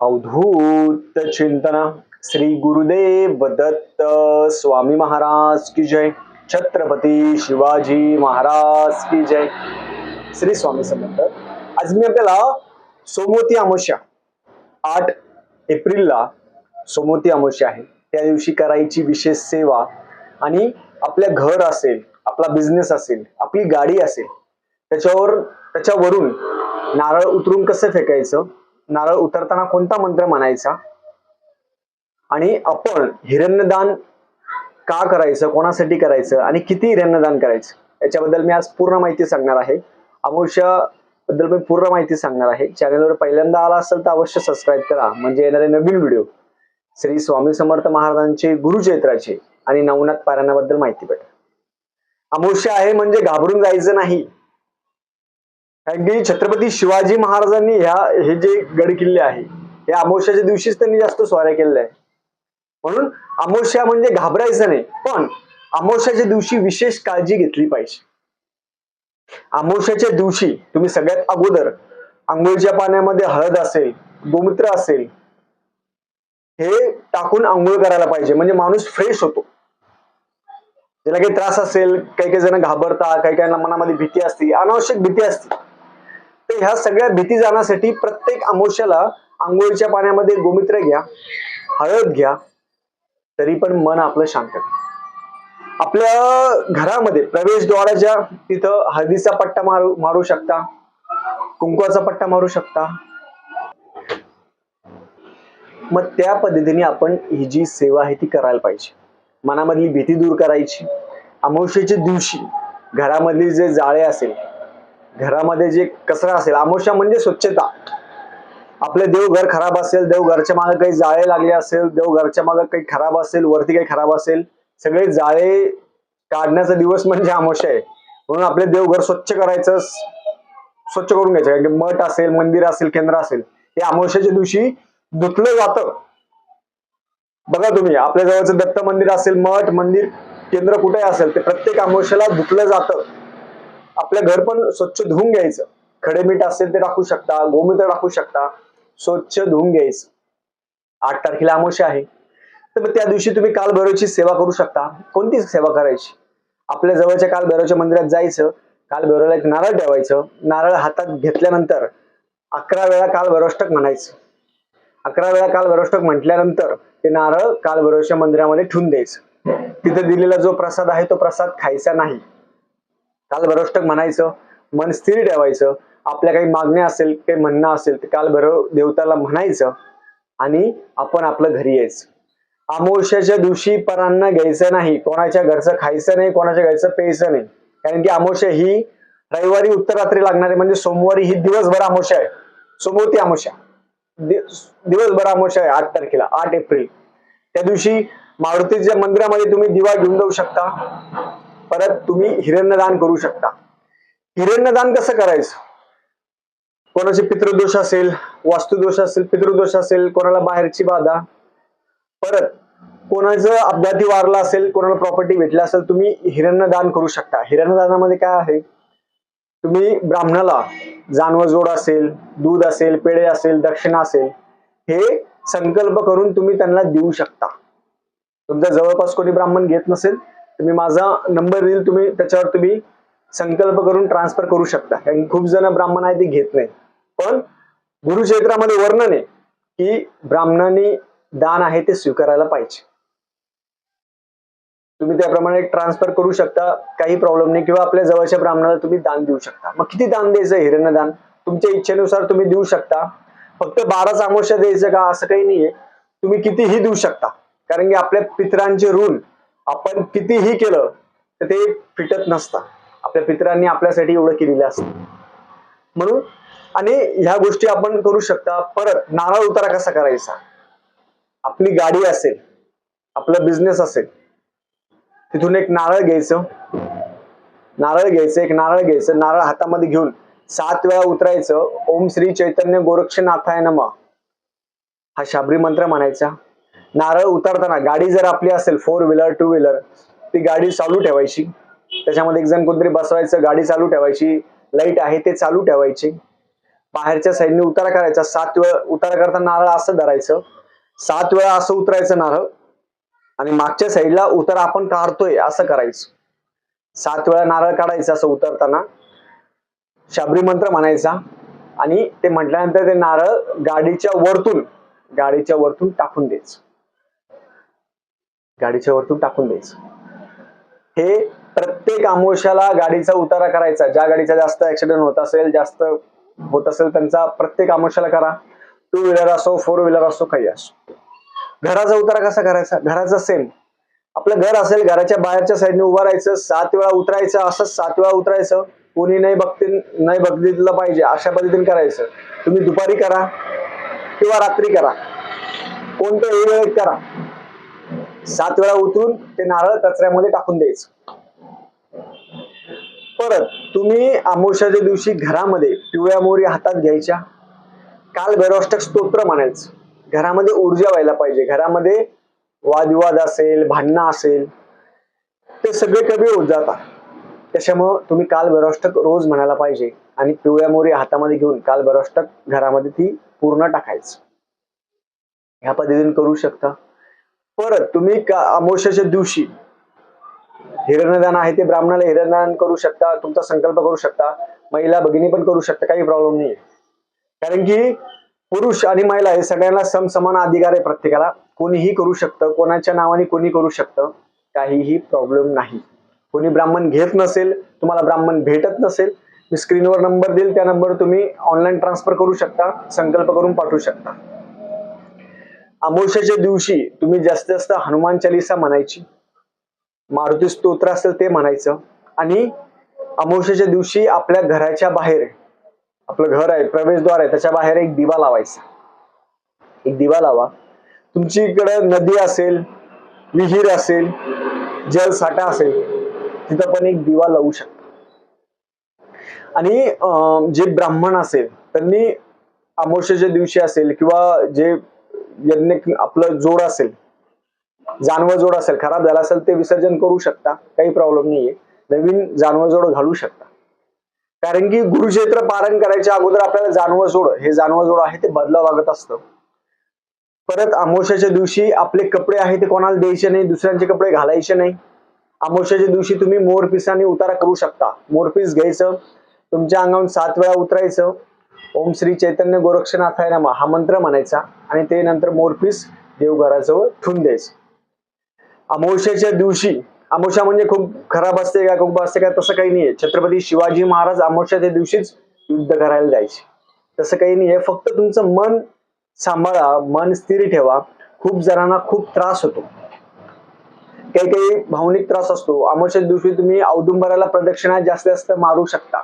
अवधूत चिंतना. श्री गुरुदेव दत्त स्वामी महाराज की जय. छत्रपती शिवाजी महाराज की जय. श्री स्वामी समर्थ. आज मी आपल्याला सोमवती अमावस्या आठ एप्रिलला सोमवती अमावस्या आहे. त्या दिवशी करायची विशेष सेवा आणि आपल्या घर असेल आपला बिझनेस असेल आपली गाडी असेल त्याच्यावर त्याच्यावरून नारळ उतरून कसं फेकायचं? नारळ उतरताना कोणता मंत्र म्हणायचा? आणि आपण हिरण्यदान का करायचं? कोणासाठी करायचं? आणि किती हिरण्यदान करायचं? याच्याबद्दल मी आज पूर्ण माहिती सांगणार आहे. अमावस्या बद्दल मी पूर्ण माहिती सांगणार आहे. चॅनलवर पहिल्यांदा आला असेल तर अवश्य सबस्क्राईब करा. म्हणजे येणारे नवीन व्हिडिओ श्री स्वामी समर्थ महाराजांचे गुरुचैत्राचे आणि नवनाथ पारायणाबद्दल माहिती भेटेल अमावस्या आहे म्हणजे घाबरून जायचं नाही. कारण छत्रपती शिवाजी महाराजांनी ह्या हे जे गड किल्ले आहे हे अमावश्याच्या दिवशीच त्यांनी जास्त स्वाऱ्या केलेल्या आहे म्हणून अमावस्या म्हणजे घाबरायचं नाही पण अमावस्याच्या दिवशी विशेष काळजी घेतली पाहिजे. अमावस्याच्या दिवशी तुम्ही सगळ्यात अगोदर आंघोळीच्या पाण्यामध्ये हळद असेल गोमूत्र असेल हे टाकून आंघोळ करायला पाहिजे म्हणजे माणूस फ्रेश होतो. ज्याला काही त्रास असेल काही काही जण घाबरता काही काही मनामध्ये भीती असते अनावश्यक भीती असते. तर ह्या सगळ्या भीती जाण्यासाठी प्रत्येक अमावस्याला आंघोळीच्या पाण्यामध्ये गोमित्र घ्या हळद घ्या तरी पण मन आपलं शांत करा. आपल्या घरामध्ये प्रवेशद्वाराच्या तिथं हळदीचा पट्टा मारू मारू शकता कुंकवाचा पट्टा मारू शकता. मग त्या पद्धतीने आपण ही जी सेवा आहे ती करायला पाहिजे. मनामधली भीती दूर करायची. अमावस्येच्या दिवशी घरामधली जे जाळे असेल घरामध्ये जे कचरा असेल आमोशा म्हणजे स्वच्छता. आपले देवघर खराब असेल देवघरच्या मागे काही जाळे लागले असेल देवघरच्या मागे काही खराब असेल वरती काही खराब असेल सगळे जाळे काढण्याचा दिवस म्हणजे आमोशा आहे. म्हणून आपले देवघर स्वच्छ करायचं स्वच्छ करून घ्यायचं. कारण की मठ असेल मंदिर असेल केंद्र असेल हे अमावस्याच्या दिवशी धुतलं जातं. बघा तुम्ही आपल्या जवळचं दत्त मंदिर असेल मठ मंदिर केंद्र कुठे असेल ते प्रत्येक अमावस्याला धुतलं जातं. आपलं घर पण स्वच्छ धुवून घ्यायचं. खडे मीठ असेल ते टाकू शकता गोमूत्र टाकू शकता. स्वच्छ धुवून घ्यायचं. आठ तारखेला अमावस्या आहे. तर त्या दिवशी तुम्ही कालभैरवची सेवा करू शकता. कोणती सेवा करायची? आपल्या जवळच्या कालभैरवच्या मंदिरात जायचं. कालभैरवला एक नारळ ठेवायचं. नारळ हातात घेतल्यानंतर अकरा वेळा कालभैरवष्टक म्हणायचं. अकरा वेळा कालभैरवष्टक म्हटल्यानंतर ते नारळ कालभैरवच्या मंदिरामध्ये ठेवून द्यायचं. तिथे दिलेला जो प्रसाद आहे तो प्रसाद खायचा नाही. काल भरोष्टक म्हणायचं मन स्थिर ठेवायचं आपल्या काही मागण्या असेल काही म्हणणं असेल ते कालभैरव देवताला म्हणायचं आणि आपण आपलं घरी यायचं. अमावस्याच्या दिवशी परांना घ्यायचं नाही कोणाच्या घरचं खायचं नाही कोणाच्या घरचं प्यायचं नाही. कारण की अमावस्या ही रविवारी उत्तरात्री लागणारी म्हणजे सोमवारी ही दिवसभर अमावस्या आहे. सोमवती अमावस्या दिवसभर अमावस्या आहे आठ तारखेला आठ एप्रिल. त्या दिवशी मारुतीच्या मंदिरामध्ये तुम्ही दिवा घेऊन जाऊ शकता. परत तुम्ही हिरण्यदान करू शकता. हिरण्यदान कसं करायचं? कोणाचे पितृदोष असेल वास्तुदोष असेल पितृदोष असेल कोणाला बाहेरची बाधा. परत कोणाचं अपघाती वारला असेल कोणाला प्रॉपर्टी भेटला असेल तुम्ही हिरण्यदान करू शकता. हिरण्यदानामध्ये काय आहे? तुम्ही ब्राह्मणाला जानवर जोड असेल दूध असेल पेढे असेल दक्षिणा असेल हे संकल्प करून तुम्ही त्यांना देऊ शकता. तुमच्या जवळपास कोणी ब्राह्मण घेत नसेल तुम्ही माझा नंबर देईल तुम्ही त्याच्यावर तुम्ही संकल्प करून ट्रान्सफर करू शकता. कारण खूप जण ब्राह्मण आहे ते घेत नाही पण गुरुक्षेत्रामध्ये वर्णन आहे की ब्राह्मणांनी दान आहे ते स्वीकारायला पाहिजे. तुम्ही त्याप्रमाणे ट्रान्सफर करू शकता काही प्रॉब्लेम नाही. किंवा आपल्या जवळच्या ब्राह्मणाला तुम्ही दान देऊ शकता. मग किती दान द्यायचं? हिरण्यदान. तुमच्या इच्छेनुसार तुम्ही देऊ शकता. फक्त बाराच अमावस्या द्यायचं का? असं काही नाहीये. तुम्ही कितीही देऊ शकता. कारण की आपल्या पितरांचे ऋण आपण कितीही केलं तर ते फिटत नसतं आपल्या पित्रांनी आपल्यासाठी एवढं केलेलं असतं. म्हणून आणि ह्या गोष्टी आपण करू शकता. परत नारळ उतारा कसा करायचा? आपली गाडी असेल आपला बिझनेस असेल तिथून एक नारळ घ्यायचं. नारळ घ्यायचं एक नारळ घ्यायचं. नारळ हातामध्ये घेऊन सात वेळा उतरायचं. ओम श्री चैतन्य गोरक्षनाथाय नम. हा शाबरी मंत्र म्हणायचा. नारळ उतरताना गाडी जर आपली असेल फोर व्हीलर टू व्हीलर ती गाडी चालू ठेवायची. त्याच्यामध्ये एक जण कोणतरी बसवायचं गाडी चालू ठेवायची लाइट आहे ते चालू ठेवायची. बाहेरच्या साईडने उतारा करायचा. सात वेळा उतारा करताना नारळ असं धरायचं. सात वेळा असं उतरायचं नारळ. आणि मागच्या साईडला उतारा आपण काढतोय असं करायचं. सात वेळा नारळ काढायचं असं उतरताना. शाबरी मंत्र म्हणायचा. आणि ते म्हटल्यानंतर ते नारळ गाडीच्या वरतून गाडीच्या वरतून टाकून द्यायचं. गाडीच्या वरतून टाकून द्यायचं. हे प्रत्येक आमोशाला गाडीचा उतारा करायचा. ज्या गाडीचा जास्त ऍक्सिडेंट होत असेल जास्त होत असेल त्यांचा प्रत्येक आमोशाला करा. टू व्हीलर असो फोर व्हीलर असो काही असो. घराचा उतारा कसा करायचा? घराचा सेम आपलं घर असेल घराच्या बाहेरच्या साईडने उभं राहायचं सात वेळा उतरायचं असंच सात वेळा उतरायचं. कोणी नाही बघतील नाही बघितलं पाहिजे अशा पद्धतीने करायचं. तुम्ही दुपारी करा किंवा रात्री करा. कोणत्याही वेळेत करा. सात वेळा उतरून ते नारळ कचऱ्यामध्ये टाकून द्यायचं. परत तुम्ही आमोशाच्या दिवशी घरामध्ये पिवळ्या मोरी हातात घ्यायच्या. काल भैरवाष्टक स्तोत्र म्हणायचं. घरामध्ये ऊर्जा व्हायला पाहिजे. घरामध्ये वादविवाद असेल भांडणं असेल ते सगळे कमी होत जातात. त्याच्यामुळं तुम्ही काल भैरवाष्टक रोज म्हणायला पाहिजे आणि पिवळ्या मोरी हातामध्ये घेऊन काल भैरवाष्टक घरामध्ये ती पूर्ण टाकायचं. ह्या पद्धतीने करू शकता. परत तुम्ही अमोशाच्या दिवशी हिरणदान आहे ते ब्राह्मणाला हिरणदान करू शकता तुमचा संकल्प करू शकता महिला भगिनी पण करू शकता काही प्रॉब्लेम नाही कारण की पुरुष आणि महिला हे सगळ्यांना समसमान अधिकार आहे प्रत्येकाला. कोणीही करू शकतं कोणाच्या नावाने कोणी करू शकतं काहीही प्रॉब्लेम नाही. कोणी ब्राह्मण घेत नसेल तुम्हाला ब्राह्मण भेटत नसेल मी स्क्रीनवर नंबर देईल त्या नंबर तुम्ही ऑनलाईन ट्रान्सफर करू शकता संकल्प करून पाठवू शकता. अमावस्याच्या दिवशी तुम्ही जास्तीत जास्त हनुमान चालिसा म्हणायची मारुती स्तोत्र असेल ते म्हणायचं. आणि अमावश्याच्या दिवशी आपल्या घराच्या बाहेर आपलं घर आहे प्रवेशद्वार आहे त्याच्या बाहेर एक दिवा लावायचा. एक दिवा लावा. तुमची इकडे नदी असेल विहीर असेल जलसाठा असेल तिथं पण एक दिवा लावू शकता. आणि जे ब्राह्मण असेल त्यांनी अमोशाच्या दिवशी असेल किंवा जे यज्ञ आपलं जोड असेल जानवं जोड असेल खराब झाला असेल ते विसर्जन करू शकता काही प्रॉब्लेम नाहीये. नवीन जानवं जोड घालू शकता. कारण की गुरुक्षेत्र पारण करायच्या अगोदर आपल्याला जानवं जोड हे जानवं जोड आहे ते बदलावं लागत असतं. परत अमावस्याच्या दिवशी आपले कपडे आहे ते कोणाला द्यायचे नाही दुसऱ्यांचे कपडे घालायचे नाही. अमावस्याच्या दिवशी तुम्ही मोरपिसाने उतारा करू शकता. मोरपीस घ्यायचं तुमच्या अंगावरून सात वेळा उतरायचं ओम श्री चैतन्य गोरक्षनाथाय नमः. हा मंत्र म्हणायचा आणि ते नंतर मोरपीस देवघराजवळ ठेवून द्यायचं. अमावश्याच्या दिवशी अमावश्या म्हणजे खूप खराब असते का खूप असते का तसं काही नाहीये. छत्रपती शिवाजी महाराज अमावश्याच्या दिवशीच युद्ध करायला जायचे. तसं काही नाहीये. फक्त तुमचं मन सांभाळा मन स्थिर ठेवा. खूप जणांना खूप त्रास होतो. काही काही भावनिक त्रास असतो. अमावश्याच्या दिवशी तुम्ही औदुंबराला प्रदक्षिणा जास्तीत जास्त मारू शकता.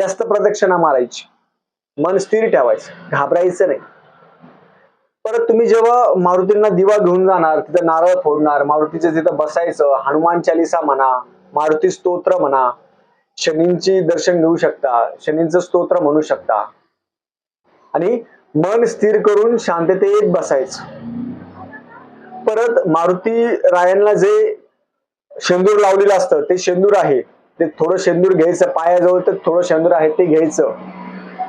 जास्त प्रदक्षिणा मारायची. मन स्थिर ठेवायचं घाबरायचं नाही. परत तुम्ही जेव्हा मारुतींना दिवा घेऊन जाणार तिथं नारळ फोडणार मारुतीचं तिथं बसायचं हनुमान चालिसा म्हणा मारुती स्तोत्र म्हणा शनींची दर्शन घेऊ शकता शनींचं स्तोत्र म्हणू शकता. आणि मन स्थिर करून शांततेत बसायचं. परत मारुती रायांना जे शेंदूर लावलेलं असतं ते शेंदूर आहे. ते थोडं शेंदूर घ्यायचं पायाजवळ तर थोडं शेंदूर आहे ते घ्यायचं.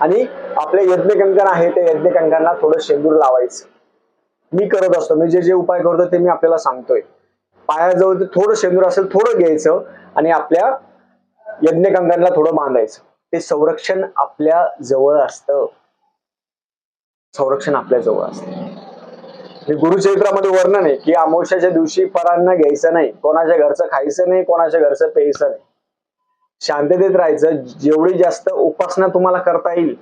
आणि आपले यज्ञकंकण आहे ते यज्ञकंकांना थोडं शेंदूर लावायचं. मी करत असतो. मी जे जे उपाय करतो ते मी आपल्याला सांगतोय. पायाजवळ ते थोडं शेंदूर असेल थोडं घ्यायचं आणि आपल्या यज्ञकंकांना थोडं बांधायचं. ते संरक्षण आपल्या जवळ असतं. संरक्षण आपल्या जवळ असतं. हे गुरुचरित्रामध्ये वर्णन आहे की अमावश्याच्या दिवशी परांना घ्यायचं नाही. कोणाच्या घरचं खायचं नाही कोणाच्या घरचं प्यायचं नाही. शांततेत राहायचं. जेवढी जास्त उपासना तुम्हाला करता येईल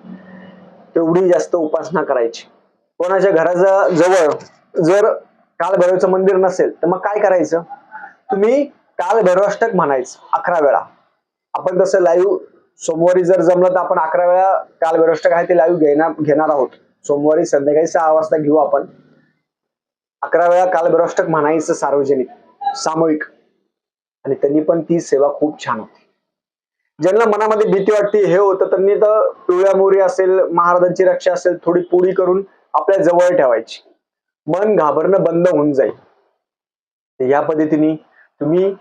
तेवढी जास्त उपासना करायची. कोणाच्या घराच्या जवळ जर कालभैरवचं मंदिर नसेल तर मग काय करायचं? तुम्ही कालभैरवाष्टक म्हणायचं अकरा वेळा. आपण तसं लाईव्ह सोमवारी जर जमलं तर आपण अकरा वेळा कालभैरवाष्टक आहे ते लाईव्ह घेणार घेणार आहोत. सोमवारी संध्याकाळी सहा वाजता घेऊ आपण. अकरा वेळा कालभैरवाष्टक म्हणायचं सार्वजनिक सामूहिक. आणि त्यांनी पण ती सेवा खूप छान होती. ज्यांना मनामध्ये भीती वाटते हे होतं त्यांनी तर पिवळ्या मोरी असेल महाराजांची रक्षा असेल थोडी पुडी करून आपल्या जवळ ठेवायची. मन घाबरणं बंद होऊन जाईल. या पद्धतीने तुम्ही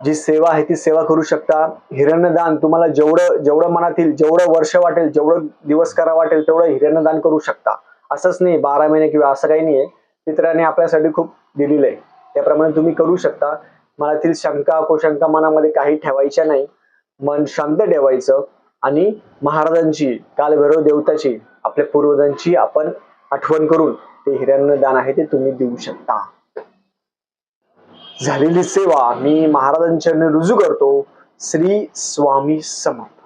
जी सेवा आहे ती सेवा करू शकता. हिरण्यदान तुम्हाला जेवढं जेवढं मनात येईल जेवढं वर्ष वाटेल जेवढं दिवस करा वाटेल तेवढं हिरण्यदान करू शकता. असंच नाही बारा महिने किंवा असं काही नाहीये. मित्राने आपल्यासाठी खूप दिलेलं आहे. त्याप्रमाणे तुम्ही करू शकता. मनातील शंका कुशंका मनामध्ये काही ठेवायच्या नाही. मन शांत ठेवायचं आणि महाराजांची कालभैरव देवताची आपल्या पूर्वजांची आपण आठवण करून ते हिरण्यदान आहे ते तुम्ही देऊ शकता. झालेली सेवा मी महाराजांच्या रुजू करतो. श्री स्वामी समर्थ.